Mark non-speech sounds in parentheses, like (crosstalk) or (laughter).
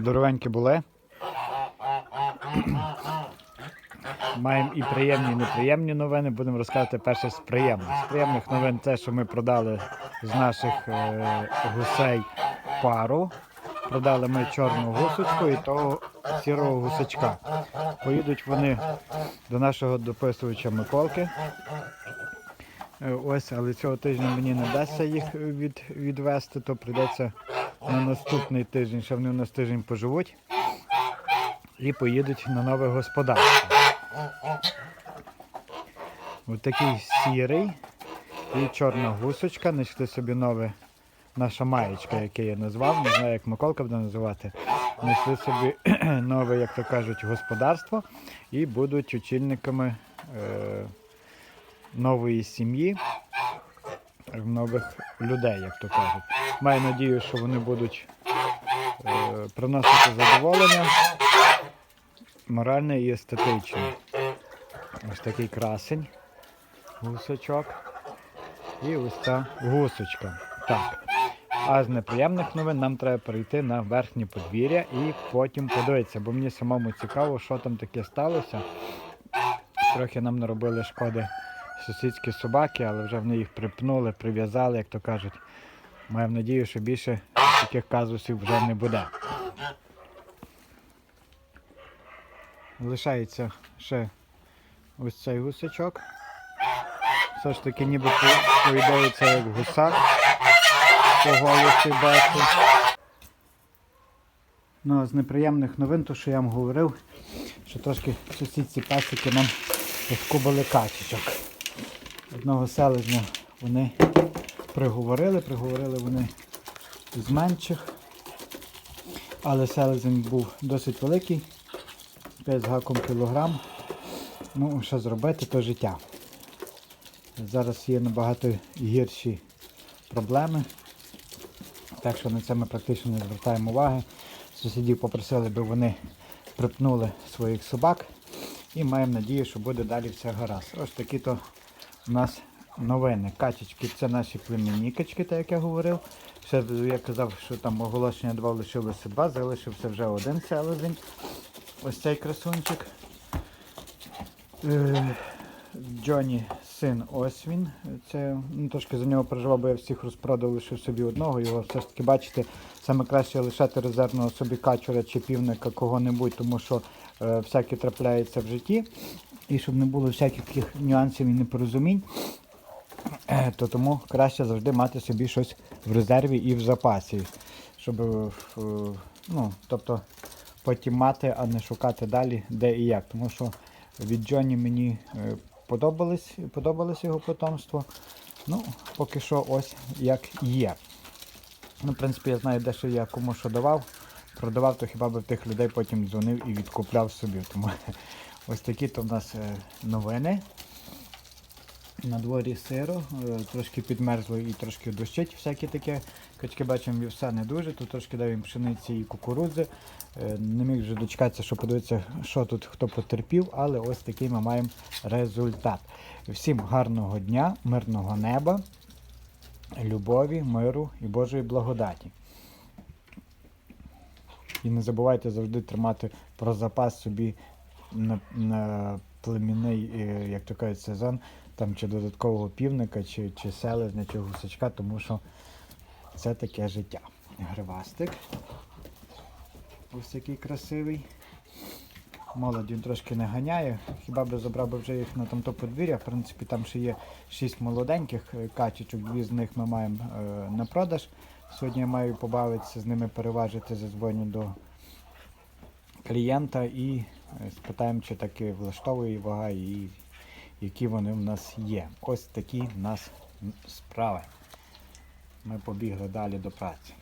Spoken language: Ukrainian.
Здоровенькі були. Маємо і приємні, і неприємні новини. Будемо розказувати перше з приємних. З приємних новин те, що ми продали з наших е, гусей пару. Продали ми чорну гусочку і того сірого гусачка. Поїдуть вони до нашого дописувача Миколки. Е, Ось, але цього тижня мені не вдасться їх від, відвести, то прийдеться на наступний тиждень, ще вони у нас тиждень поживуть і поїдуть на нове господарство. Ось такий сірий і чорна гусочка. Знайшли собі нове наша маєчка, яке я назвав. Не знаю, як Миколка буде називати. Знайшли собі (clears throat) нове, як то кажуть, господарство і будуть очільниками е, нової сім'ї, нових людей, як то кажуть. Маю надію, що вони будуть е, приносити задоволення моральне і естетичне. Ось такий красень, гусочок. І ось ця гусочка. Так. А з неприємних новин нам треба перейти на верхнє подвір'я і потім подивитися, бо мені самому цікаво, що там таке сталося. Трохи нам наробили шкоди сусідські собаки, але вже вони їх припнули, прив'язали, як то кажуть. Маємо надію, що більше таких казусів вже не буде. Лишається ще ось цей гусачок. Все ж таки ніби по- по ідеї це як гусак. Ну, з неприємних новин, то що я вам говорив, що трошки сусідці пасики нам поскубали качечок. Одного селезня вони приговорили, приговорили вони з менших. Але селезень був досить великий, 5 з гаком кілограм. Ну, що зробити, то життя. Зараз є набагато гірші проблеми. Так що на це ми практично не звертаємо уваги. Сусідів попросили, би вони припнули своїх собак. І маємо надію, що буде далі все гаразд. Ось такі то у нас новини. Качечки це наші племіннікачки, так як я говорив. Ще я казав, що там оголошення два лишилося два, залишився вже один селезень. Ось цей красунчик. Е, Джоні син ось він. Це ну, трошки за нього переживав, бо я всіх розпродав, лишив собі одного. Його все ж таки бачите, саме краще лишати резервного собі качура чи півника кого-небудь, тому що е, всяке трапляється в житті. І щоб не було всяких таких нюансів і непорозумінь, то тому краще завжди мати собі щось в резерві і в запасі. Щоб, е, е, ну, тобто, потім мати, а не шукати далі, де і як. Тому що від Джоні мені е, подобалось, подобалось його потомство. Ну, поки що ось як є. Ну, в принципі, я знаю, де що я кому що давав. Продавав, то хіба в тих людей потім дзвонив і відкупляв собі. Тому (laughs) ось такі то в нас е, новини. На дворі сиро, е, трошки підмерзло і трошки дощить, всяке таке. Качки бачимо вівса не дуже, тут трошки дав їм пшениці і кукурудзи. Е, Не міг вже дочекатися, щоб подивитися, що тут хто потерпів, але ось такий ми маємо результат. Всім гарного дня, мирного неба, любові, миру і Божої благодаті. І не забувайте завжди тримати про запас собі на, на племінний, е, як то кажуть, сезон, там чи додаткового півника, чи, чи селезня, чи гусачка, тому що це таке життя. Гривастик. Ось такий красивий. Молодь він трошки не ганяє. Хіба би забрав би вже їх на тамто подвір'я. В принципі, там ще є шість молоденьких качечок, дві з них ми маємо е, на продаж. Сьогодні я маю побавитися з ними, переважити, зазвоню до клієнта і е, спитаємо, чи таки влаштовує вага і які вони в нас є. Ось такі в нас справи. Ми побігли далі до праці.